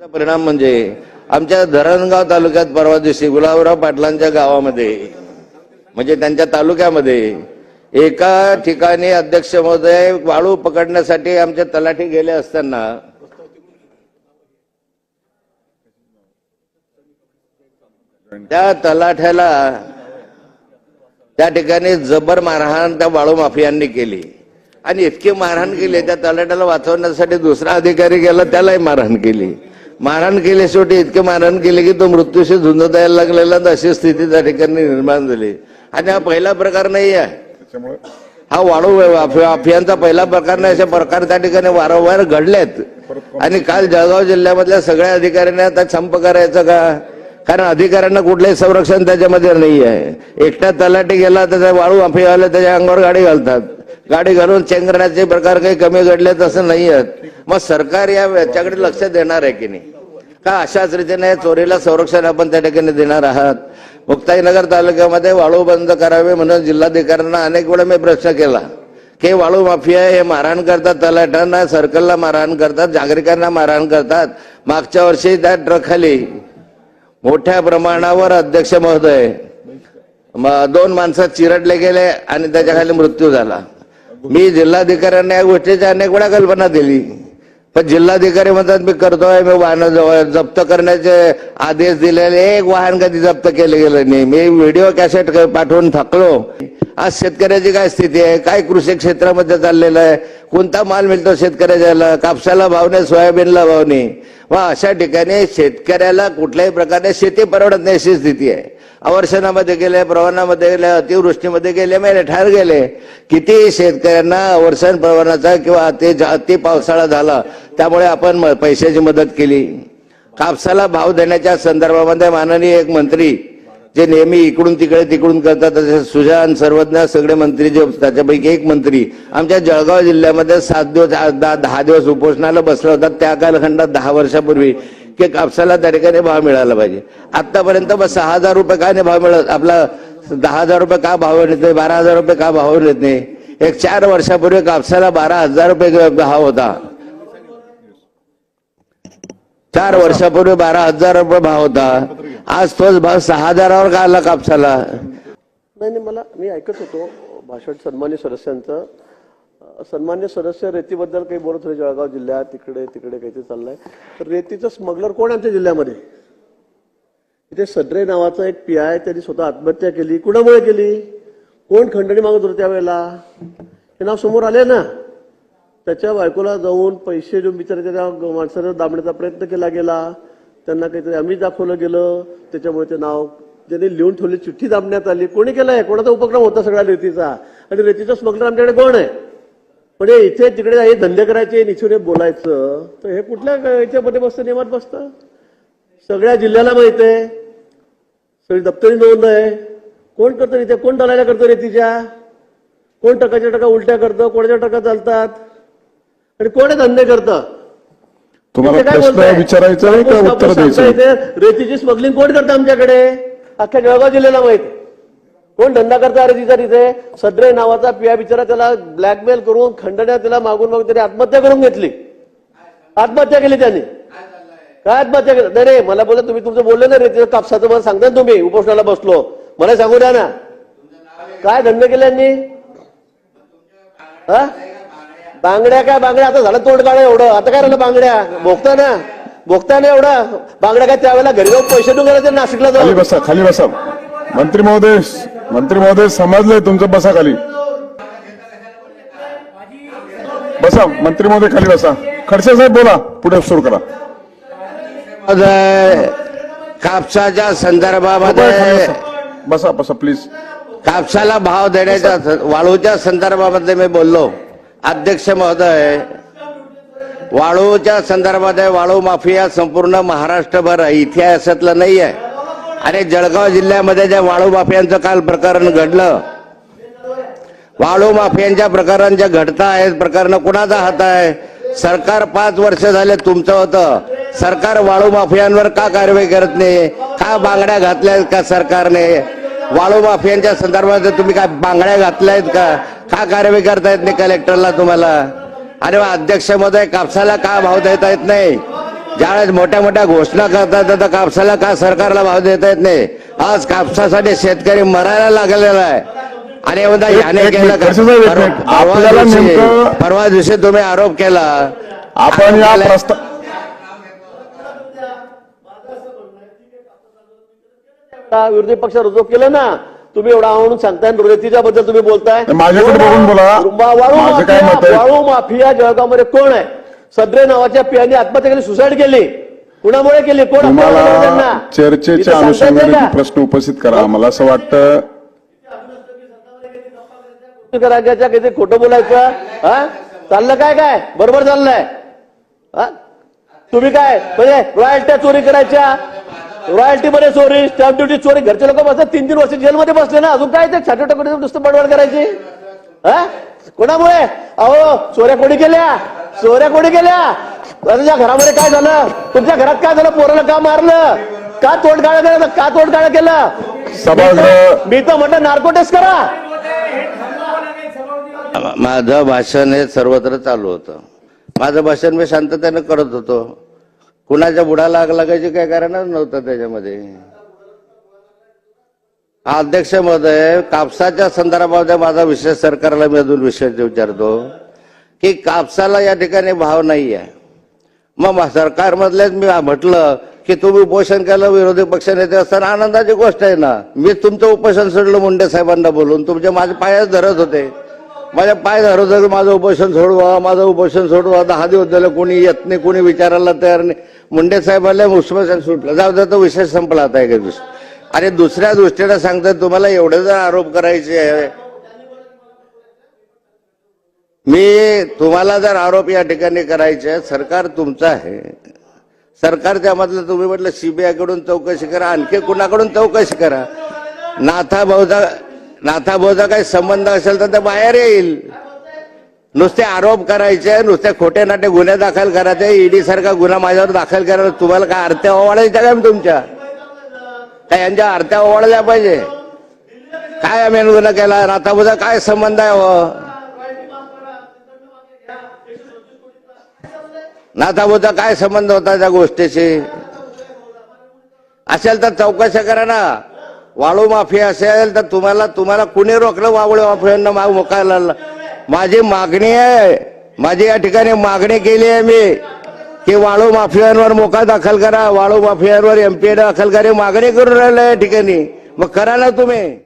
परिणाम म्हणजे आमच्या धरणगाव तालुक्यात परवा दिवशी गुलाबराव पाटलांच्या गावामध्ये म्हणजे त्यांच्या तालुक्यामध्ये एका ठिकाणी अध्यक्ष महोदय वाळू पकडण्यासाठी आमच्या तलाठी गेले असताना त्या तलाठ्याला त्या ठिकाणी जबर मारहाण त्या वाळू माफियांनी केली. आणि इतकी मारहाण केली त्या तलाठ्याला वाचवण्यासाठी दुसरा अधिकारी गेला त्यालाही मारहाण केली. मारहाण केली शेवटी इतकी मारहाण केली की तो मृत्यूशी झुंज द्यायला लागलेला अशी स्थिती त्या ठिकाणी निर्माण झाली. आणि हा पहिला प्रकार नाही आहे. हा वाळू अफि- अफियांचा पहिला प्रकार नाही असे प्रकार त्या ठिकाणी वारंवार घडलेत. आणि काल जळगाव जिल्ह्यामधल्या सगळ्या अधिकाऱ्यांनी आता संप करायचं का? कारण अधिकाऱ्यांना कुठलंही संरक्षण त्याच्यामध्ये नाही आहे. एकटा तलाठी गेला त्याचा वाळू माफियावाले त्याच्या अंगावर गाडी घालतात. गाडी घालून चेंगरण्याचे प्रकार काही कमी घडले तसं नाही आहेत मग सरकार या याच्याकडे लक्ष देणार आहे की नाही? का अशाच रीतीने चोरीला संरक्षण आपण त्या ठिकाणी देणार आहात? मुक्ताईनगर तालुक्यामध्ये वाळू बंद करावे म्हणून जिल्हाधिकाऱ्यांना अनेक वेळा मी प्रश्न केला. की वाळू माफिया हे मारहाण करतात तलाठ्यांना सर्कलला मारहाण करतात नागरिकांना मारहाण करतात. मागच्या वर्षी त्या ट्रकखाली मोठ्या प्रमाणावर अध्यक्ष महोदय म- दोन माणसं चिरडले गेले आणि त्याच्याखाली मृत्यू झाला. मी जिल्हाधिकाऱ्यांना या गोष्टीची अनेक वेळा कल्पना दिली. पण जिल्हाधिकारी म्हणतात मी करतोय मी वाहन जप्त करण्याचे आदेश दिलेले एक वाहन कधी जप्त केले गेलं नाही. मी व्हिडिओ कॅसेट पाठवून थकलो. आज शेतकऱ्याची काय स्थिती आहे? काय कृषी क्षेत्रामध्ये चाललेलं आहे? कोणता माल मिळतो शेतकऱ्याला? कापसाला भाव नाही सोयाबीनला भाव नाही. मग अशा ठिकाणी शेतकऱ्याला कुठल्याही प्रकारे शेती परवडत नाही अशी स्थिती आहे. अवर्षणामध्ये गेले प्रवाहामध्ये गेले अतिवृष्टीमध्ये गेले मेले ठार गेले. किती शेतकऱ्यांना अवर्षण प्रवाहाचा किंवा अति अति पावसाळा झाला त्यामुळे आपण म- पैशाची मदत केली. कापसाला भाव देण्याच्या संदर्भामध्ये माननीय एक मंत्री जे नेहमी इकडून तिकडे तिकडून करतात तसे सुजान सर्वज्ञ सगळे मंत्री जे त्याच्यापैकी एक मंत्री आमच्या जळगाव जिल्ह्यामध्ये सात दिवस दहा दहा दिवस उपोषणाला बसला होता त्या कालखंडात दहा वर्षापूर्वी. की कापसाला दरेकाने भाव मिळाला पाहिजे. आतापर्यंत मग सहा हजार रुपये का नाही भाव मिळत? आपला दहा हजार रुपये का भाव येत नाही? बारा हजार रुपये का भाव येत नाही? एक चार वर्षापूर्वी कापसाला बारा हजार रुपये भाव होता. चार वर्षापूर्वी बारा हजार रुपये भाव होता. आज तोच भाव सहा हजारावर का आला कापसाला? नाही मला मी ऐकत होतो भाषण सन्मान्य सदस्यांचं. सन्मान्य सदस्य रेतीबद्दल काही बोलत होते जळगाव जिल्ह्यात तिकडे तिकडे काहीतरी चाललंय. तर रेतीचं स्मगलर कोण आहे आमच्या जिल्ह्यामध्ये? इथे सद्रे नावाचा एक पी आय त्यांनी स्वतः आत्महत्या केली. कुणामुळे केली? कोण खंडणी मागत होते त्यावेळेला? हे नाव समोर आले ना? त्याच्या बायकोला जाऊन पैसे देऊन बिचारे त्या माणसानं दाबण्याचा प्रयत्न केला गेला. त्यांना काहीतरी आम्ही दाखवलं गेलं. त्याच्यामुळे ते नाव ज्यांनी लिहून ठेवली चिठ्ठी दाबण्यात आली. कोणी केलंय? कोणाचा उपक्रम होता सगळ्या रेतीचा? आणि रेतीचा स्मगलर आमच्याकडे कोण आहे? म्हणजे इथे तिकडे हे धंदे करायचे निचून हे बोलायचं तर हे कुठल्या याच्यामध्ये बसतं नियमात बसतं? सगळ्या जिल्ह्याला माहीत आहे. सगळी दप्तरी नोंद आहे. कोण करतं इथे? कोण दलायला करतो रेतीच्या? कोण टकाच्या टका उलट्या करतं? कोणाच्या टका चालतात? आणि कोण हे धंदे करतं? तुम्हाला काय प्रश्न? विचारायचा आहे का? आपण उत्तर सांगता द्यायचं? इथे रेतीची स्मगलिंग कोण करतं आमच्याकडे? अख्ख्या जळगाव जिल्ह्याला माहीत आहे. कोण धंदा करता अरे तिचा तिथे सद्रे नावाचा पिया बिचारा त्याला ब्लॅकमेल करून खंडण्या त्याला मागून मागून त्याने आत्महत्या करून घेतली. आत्महत्या केली त्यांनी. काय आत्महत्या केली? नाही नाही मला बोलत तुम्ही तुमचं बोलले ना तिथं कापसाचं मला सांगता ना तुम्ही उपोषणाला बसलो. मला सांगू द्या ना. काय धंदे केले यांनी? हा? बांगड्या काय बांगड्या? आता झालं तोंड काढा एवढं. आता काय राहिलं बांगड्या? भोगता ना. भोगता ना एवढं. बांगड्या काय त्यावेळेला घरी जाऊन पैसे देऊन गेले ते नाशिकला खाली बसा खाली बसा. मंत्री महोदय मंत्री महोदय समजलंय तुमचं बसा खाली. बसा मंत्री महोदय खाली बसा. खडसे साहेब बोला. पुढे सुरू करा. कापसाच्या संदर्भामध्ये बसा. बसा प्लीज कापसाला भाव देण्याच्या वाळूच्या संदर्भामध्ये मी बोललो. अध्यक्ष महोदय वाळूच्या संदर्भात वाळू माफिया संपूर्ण महाराष्ट्रभर आहे. इतिहासातलं नाही आहे अरे जळगाव जिल्ह्यामध्ये ज्या वाळू माफियांचं काल प्रकरण घडलं वाळू माफियांच्या प्रकरण ज्या घडता आहेत प्रकरण कुणाचा हात आहे? सरकार पाच वर्ष झाले तुमचं होतं. सरकार वाळू माफियांवर का कारवाई करत नाही? का बांगड्या घातल्या का सरकारने? वाळू माफियांच्या संदर्भात तुम्ही काय बांगड्या घातल्या आहेत का? का कारवाई करता येत नाही कलेक्टरला तुम्हाला? अरे वा, अध्यक्ष महोदय कापसाला का भाव देता येत नाही? ज्यावेळेस मोठ्या मोठ्या घोषणा करतात तर कापसाला का सरकारला भाव देता येत नाही आज कापसासाठी शेतकरी मरायला लागलेला आहे आणि याने एक केलं परवा- दिवशी- तुम्ही आरोप केला आपण या विरोधी पक्ष रुजू केलं ना तुम्ही एवढा म्हणून सांगताय रोजतीच्या बद्दल तुम्ही बोलताय माझ्याकडे? बघून बोला. रुंबा- वाळू माझं काय माफिया- मत आहे? वाळू माफिया जळगावमध्ये कोण आहे सद्रे नावाच्या पियाने आत्महत्या केली सुसाईड केली. कुणामुळे केली? कोण चर्चेच्या अनुषंगाने? प्रश्न उपस्थित करा. मला असं वाटतं राज्याच्या किती खोटं बोलायचं हा? चाललं काय काय? बरोबर चाललंय. हा? तुम्ही काय? म्हणजे रॉयल्ट्या चोरी करायच्या? रॉयल्टी मध्ये चोरी स्टॅम्प ड्युटी चोरी घरचे लोक बसतात तीन तीन वर्ष जेलमध्ये बसले ना अजून काय ते छोट्या टोकडे नुसतं बडबड करायची? हा? कोणामुळे? अहो चोऱ्या कोणी केल्या? चोऱ्या कोणी केल्या? तुझ्या घरामध्ये काय झालं? तुमच्या घरात काय झालं? पोराला का मारलं? का तोडगाळ केलं? का तोडगाळ केलं? सभागृह- मी तर म्हटलं नार्को टेस्ट करा. माझं भाषण हे सर्वत्र चालू होतं. माझं भाषण मी शांततेनं करत होतो. कुणाच्या बुडाला आग लागायची काही कारणच नव्हतं त्याच्यामध्ये. अध्यक्ष महोदय कापसाच्या संदर्भामध्ये माझा विषय सरकारला मी अजून विषय विचारतो. की कापसाला या ठिकाणी भाव नाही आहे मग सरकारमधलेच मी म्हटलं की तुम्ही उपोषण केलं विरोधी पक्षनेते असताना आनंदाची गोष्ट आहे ना मी तुमचं उपोषण सोडलं मुंडे साहेबांना बोलून. तुमचे माझे पायच धरत होते. माझ्या पाय धरत होते माझं उपोषण सोडवा माझं उपोषण सोडवा. दहा दिवस झाले कोणी येत नाही कोणी विचारायला तयार नाही. मुंडे साहेबांना उपोषण सुटलं. जाऊ दे तो विषय संपला आता एक दिवस. आणि दुसऱ्या दृष्टीने सांगतात तुम्हाला एवढे जर आरोप करायचे आहे मी तुम्हाला जर आरोप या ठिकाणी करायचे आहे, सरकार तुमचं आहे. सरकारच्या मधलं तुम्ही म्हटलं सीबीआयकडून चौकशी करा आणखी कुणाकडून चौकशी करा. नाथा भाऊचा नाथा भाऊचा काही संबंध असेल तर ते बाहेर येईल. नुसते आरोप करायचे नुसते खोटे नाटे गुन्हे दाखल करायचे ईडी सारखा गुन्हा माझ्यावर दाखल करायला तुम्हाला काय आरत्या ओवाळायच्या काय तुमच्या? काय यांच्या आरत्या ओवाळल्या पाहिजे? काय आम्ही गुन्हा केला? नाथाभाऊचा काय संबंध आहे हो? नाथाभाऊचा काय संबंध होता त्या गोष्टीशी? असेल तर चौकशी करा ना. वाळू माफी असेल तर तुम्हाला तुम्हाला कुणी रोखलं वाळू माफियांना माग मुकायला? माझी मागणी आहे. माझी या ठिकाणी मागणी केली आहे मी. की वाळू माफियांवर मोका दाखल करा. वाळू माफियांवर एमपीए दाखल करा. मागणी करून राहिलं या ठिकाणी. मग करा ना तुम्ही.